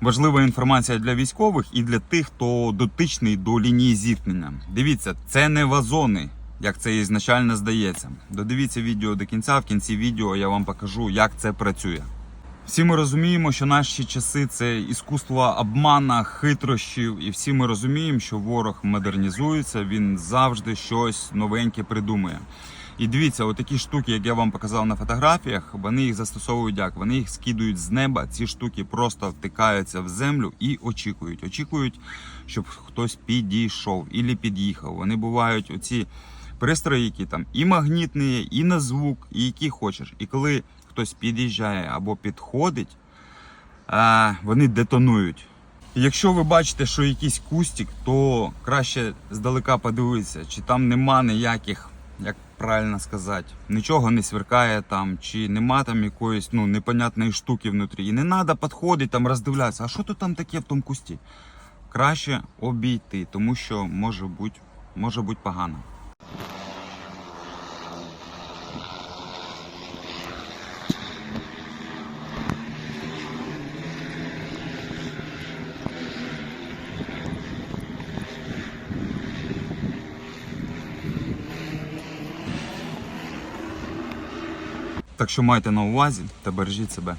Важлива інформація для військових і для тих, хто дотичний до лінії зіткнення. Дивіться, це не вазони, як це ізначально здається. Додивіться відео до кінця. В кінці відео я вам покажу, як це працює. Всі ми розуміємо, що наші часи це іскусство обмана, хитрощів, і всі ми розуміємо, що ворог модернізується, він завжди щось новеньке придумує. І дивіться, отакі штуки, як я вам показав на фотографіях, вони їх застосовують як? Вони їх скидують з неба. Ці штуки просто втикаються в землю і очікують. Очікують, щоб хтось підійшов і під'їхав. Вони бувають оці пристрої, які там і магнітні, і на звук, і які хочеш. І коли хтось під'їжджає або підходить, вони детонують. Якщо ви бачите, що якийсь кустик, то краще здалека подивитися, чи там нема ніяких, як правильно сказати, нічого не сверкає там, чи нема там якоїсь ну, непонятної штуки внутрі. І не треба підходити там роздивлятися, а що тут там таке в тому кусті? Краще обійти, тому що може бути, може бути погано. Так що майте на увазі та бережіть себе.